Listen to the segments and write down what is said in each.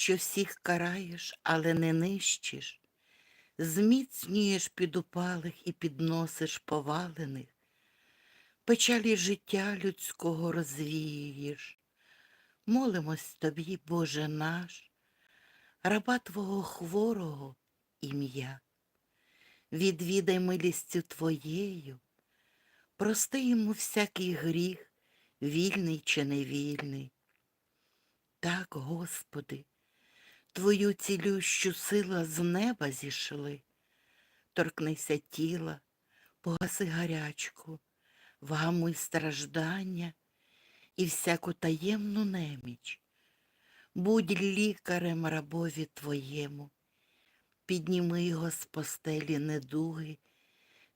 що всіх караєш, але не нищиш, зміцнюєш підупалих і підносиш повалених, печалі життя людського розвіюєш. Молимось тобі, Боже наш, раба Твого хворого ім'я. Відвідай милістю Твоєю, прости йому всякий гріх, вільний чи невільний. Так, Господи, Твою цілющу сила з неба зійшли, торкнися тіла, погаси гарячку, вгамуй страждання і всяку таємну неміч. Будь лікарем рабові Твоєму, підніми його з постелі недуги,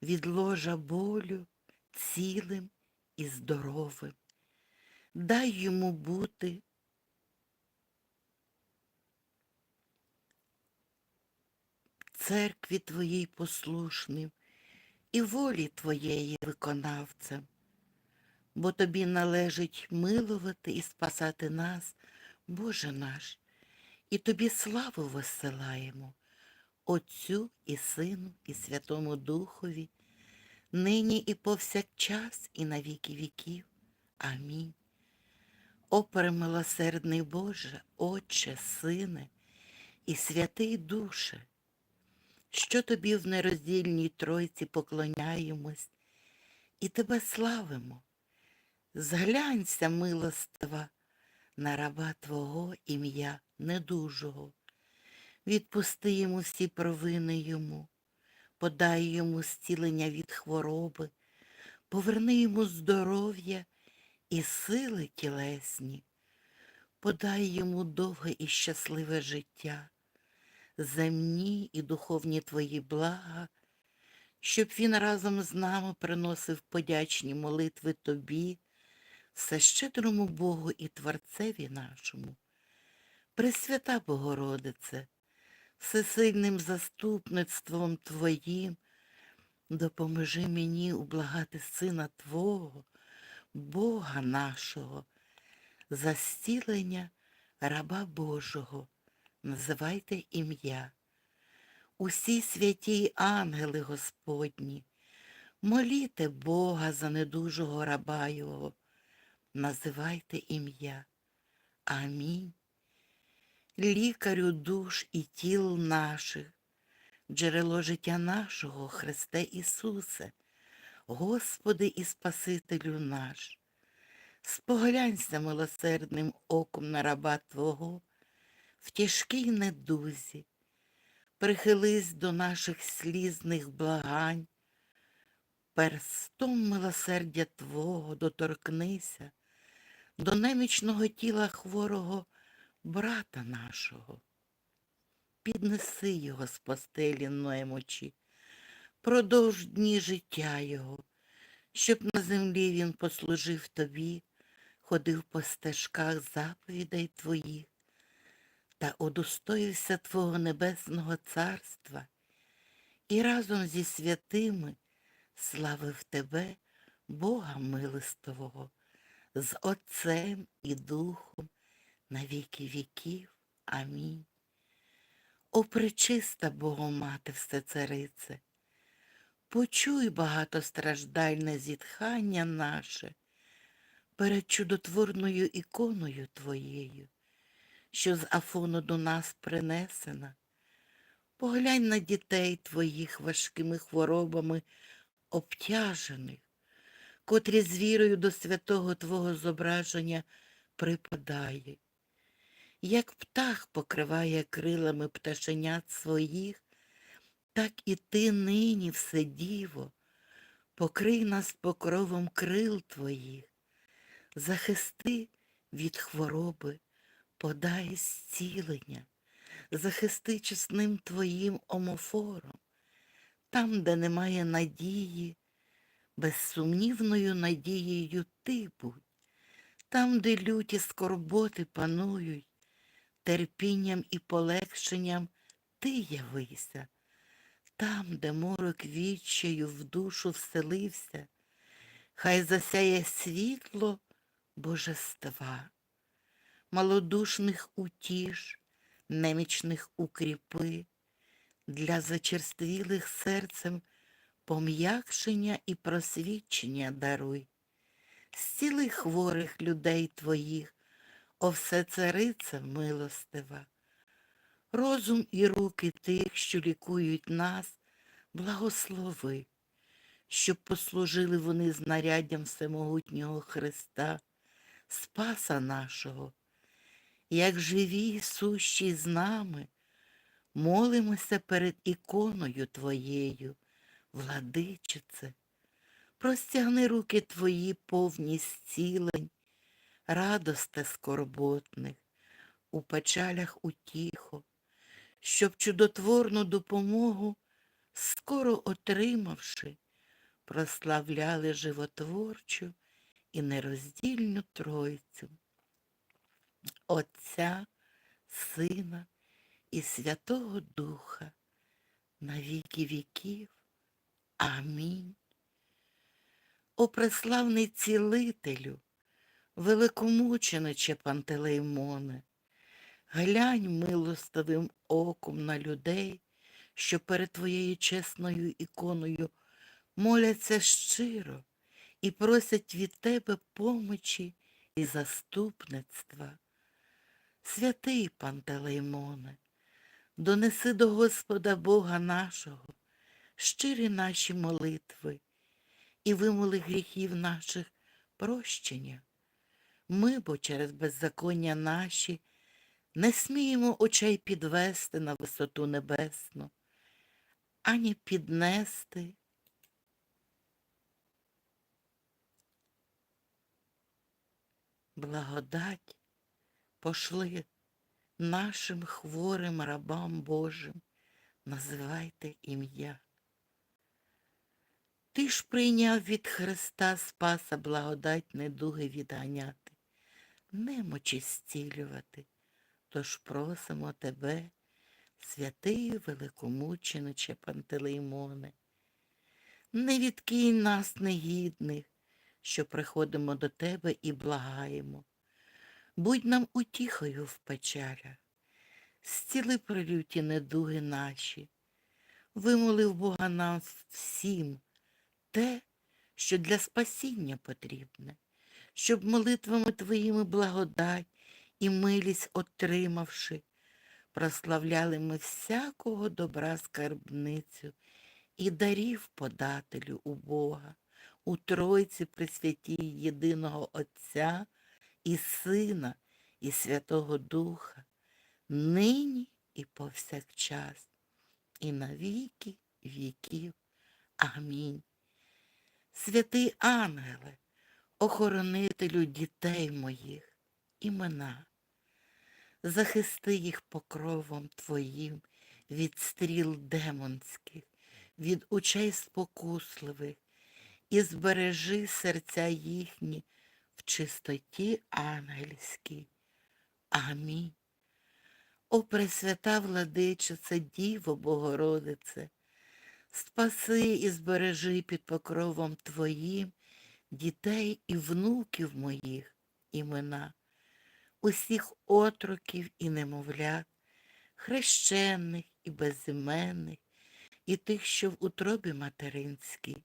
від ложа болю цілим і здоровим. Дай йому бути церкві Твоїй послушним і волі Твоєї виконавцем, бо Тобі належить милувати і спасати нас, Боже наш, і Тобі славу висилаємо, Отцю і Сину, і Святому Духові, нині і повсякчас, і на віки віків. Амінь. О, премилосердний Боже, Отче, Сине і святий Душе, що тобі в нероздільній Тройці поклоняємось і тебе славимо. Зглянься, милостива, на раба Твого ім'я недужого. Відпусти йому всі провини йому, подай йому зцілення від хвороби, поверни йому здоров'я і сили тілесні, подай йому довге і щасливе життя, земні і духовні твої блага, щоб він разом з нами приносив подячні молитви тобі, всещедрому Богу і Творцеві нашому. Пресвята Богородице, всесильним заступництвом Твоїм, допоможи мені ублагати Сина Твого, Бога нашого, за раба Божого, називайте ім'я. Усі святі ангели Господні, моліте Бога за недужого раба Його, називайте ім'я. Амінь. Лікарю душ і тіл наших, джерело життя нашого, Христе Ісусе, Господи і Спасителю наш, споглянься милосердним оком на раба Твого, в тяжкій недузі, прихились до наших слізних благань, перстом милосердя Твого доторкнися до немічного тіла хворого брата нашого. Піднеси його з постелі немочі, продовж дні життя його, щоб на землі він послужив тобі, ходив по стежках заповідей твоїх та удостоївся Твого Небесного Царства і разом зі святими славив Тебе, Бога милостивого, з Отцем і Духом на віки віків. Амінь. О, пречиста Богомати Всецарице, почуй багатостраждальне зітхання наше перед чудотворною іконою Твоєю, що з Афону до нас принесена. Поглянь на дітей Твоїх важкими хворобами обтяжених, котрі з вірою до святого Твого зображення припадають. Як птах покриває крилами пташенят своїх, так і ти нині, все діво, покрий нас покровом крил твоїх, захисти від хвороби, подай зцілення, захисти чесним твоїм омофором, там, де немає надії, безсумнівною надією ти будь, там, де люті скорботи панують, терпінням і полегшенням ти явися, там, де морок відчаю в душу вселився, хай засяє світло божества, малодушних утіш, немічних укріпи, для зачерствілих серцем пом'якшення і просвідчення даруй. Зціли хворих людей твоїх, о все цариця милостива. Розум і руки тих, що лікують нас, благослови, щоб послужили вони знаряддям всемогутнього Христа, Спаса нашого, як живі сущі з нами, молимося перед іконою Твоєю, владичице, простягни руки Твої повні зцілень, радосте скорботних, у печалях утіхо, щоб чудотворну допомогу, скоро отримавши, прославляли животворчу і нероздільну Тройцю, Отця, Сина і Святого Духа на віки віків. Амінь. О преславний цілителю, великомучениче Пантелеймоне, глянь милостивим оком на людей, що перед твоєю чесною іконою моляться щиро і просять від тебе помочі і заступництва. Святий Пантелеймоне, донеси до Господа Бога нашого щирі наші молитви і вимоли гріхів наших прощення. Ми, бо через беззаконня наші, не сміємо очей підвести на висоту небесну, ані піднести. Благодать пошли нашим хворим рабам Божим, називайте ім'я. Ти ж прийняв від Христа Спаса благодать недуги відганяти, немочі зцілювати. Тож просимо тебе, святий великомучениче Пантелеймоне, не відкинь нас негідних, що приходимо до тебе і благаємо. Будь нам утіхою в печалях, зціли пролюті недуги наші, вимолив Бога нам всім те, що для спасіння потрібне, щоб молитвами твоїми благодать і милість отримавши, прославляли ми всякого добра скарбницю і дарів подателю у Бога, у Тройці Пресвятій єдиного Отця і Сина, і Святого Духа, нині і повсякчас, і на віки віків. Амінь. Святий ангеле, охоронителю дітей моїх, імена, захисти їх покровом Твоїм від стріл демонських, від очей спокусливих, і збережи серця їхні в чистоті ангельській. Амінь. О Пресвята владичице, Діво Богородице, спаси і збережи під покровом Твоїм дітей і внуків моїх імена, усіх отроків і немовлят, хрещених і безіменних, і тих, що в утробі материнській.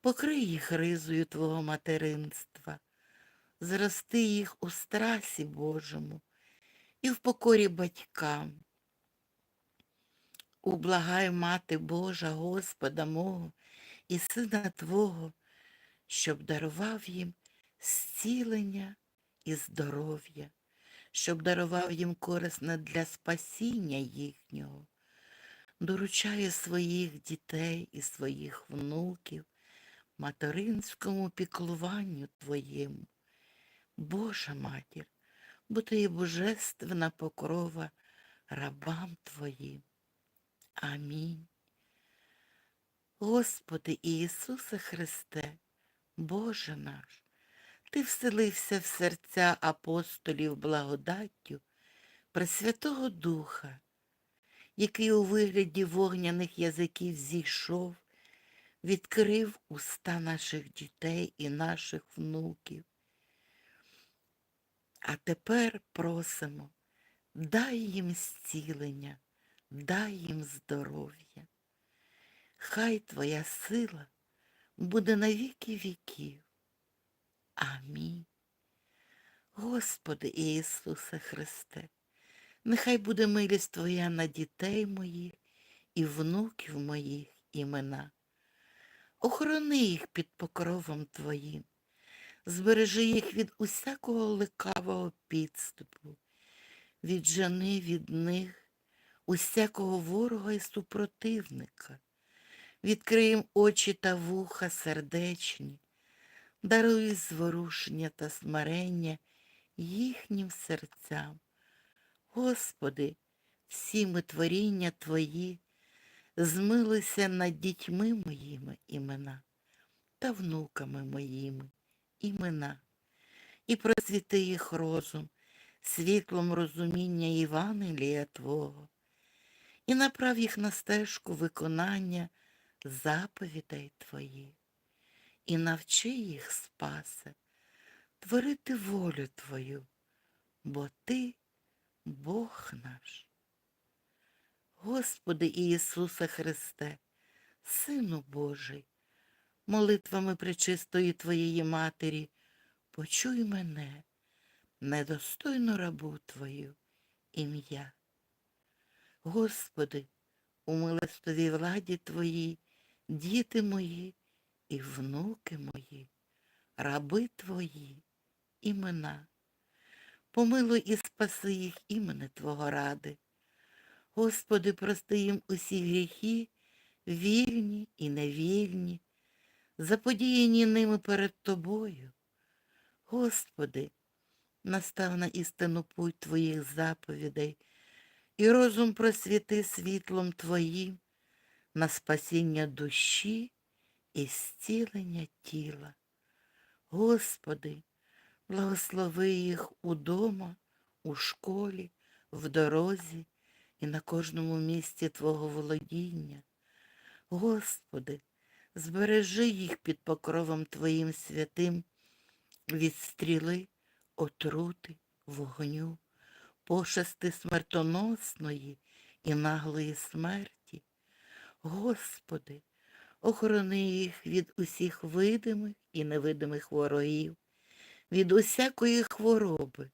Покрий їх ризою Твого материнства, зрости їх у страсі Божому і в покорі батькам. Ублагай, Мати Божа, Господа мого і Сина Твого, щоб дарував їм зцілення і здоров'я, щоб дарував їм корисне для спасіння їхнього, доручає своїх дітей і своїх внуків материнському піклуванню Твоєму. Божа матір, бо Ти є божественна покрова рабам Твоїм. Амінь. Господи Ісусе Христе, Боже наш, Ти вселився в серця апостолів благодаттю Пресвятого Духа, який у вигляді вогняних язиків зійшов, відкрив уста наших дітей і наших внуків. А тепер просимо, дай їм зцілення, дай їм здоров'я. Хай Твоя сила буде на віки віків. Амінь. Господи Ісусе Христе, нехай буде милість Твоя на дітей моїх і внуків моїх імена. Охорони їх під покровом Твоїм, збережи їх від усякого лекавого підступу, віджени від них усякого ворога і супротивника, відкрий очі та вуха сердечні, даруй зворушення та смирення їхнім серцям. Господи, всі ми творіння Твої, змилися над дітьми моїми імена та внуками моїми імена, і просвіти їх розум світлом розуміння Євангелія Твого, і направ їх на стежку виконання заповідей Твоїх, і навчи їх, Спасе, творити волю Твою, бо Ти Бог наш. Господи Ісусе Христе, Сину Божий, молитвами пречистої Твоєї Матері, почуй мене, недостойну рабу Твою, ім'я. Господи, у милостивій владі Твоїй, діти мої і внуки мої, раби Твої, імена. Помилуй і спаси їх імени Твого ради. Господи, прости їм усі гріхи, вільні і невільні, заподіяні ними перед Тобою. Господи, настав на істину путь Твоїх заповідей, і розум просвіти світлом Твоїм на спасіння душі і зцілення тіла. Господи, благослови їх удома, у школі, в дорозі і на кожному місці Твого володіння. Господи, збережи їх під покровом Твоїм святим від стріли, отрути, вогню, пошести смертоносної і наглої смерті. Господи, охорони їх від усіх видимих і невидимих ворогів, від усякої хвороби,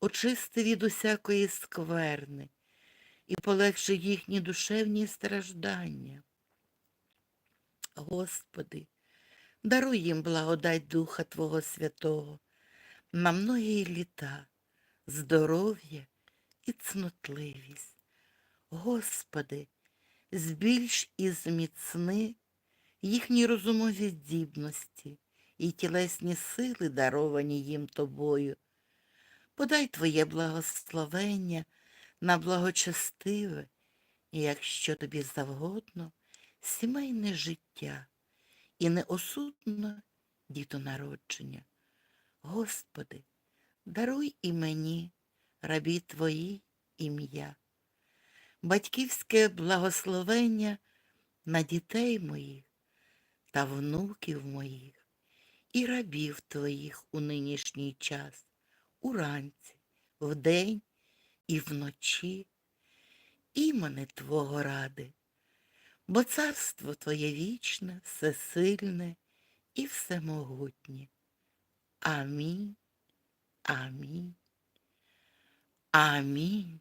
очисти від усякої скверни і полегши їхні душевні страждання. Господи, даруй їм благодать Духа Твого Святого на многії літа, здоров'я і цнотливість. Господи, збільш і зміцни їхні розумові здібності і тілесні сили, даровані їм Тобою. Подай Твоє благословення на благочестиве, і якщо тобі завгодно, сімейне життя і неосудно дітонародження. Господи, даруй і мені, рабі Твої, ім'я, батьківське благословення на дітей моїх та внуків моїх і рабів Твоїх у нинішній час, уранці, вдень і вночі, імени Твого ради, бо царство Твоє вічне, всесильне і всемогутнє. Амінь, амінь, амінь.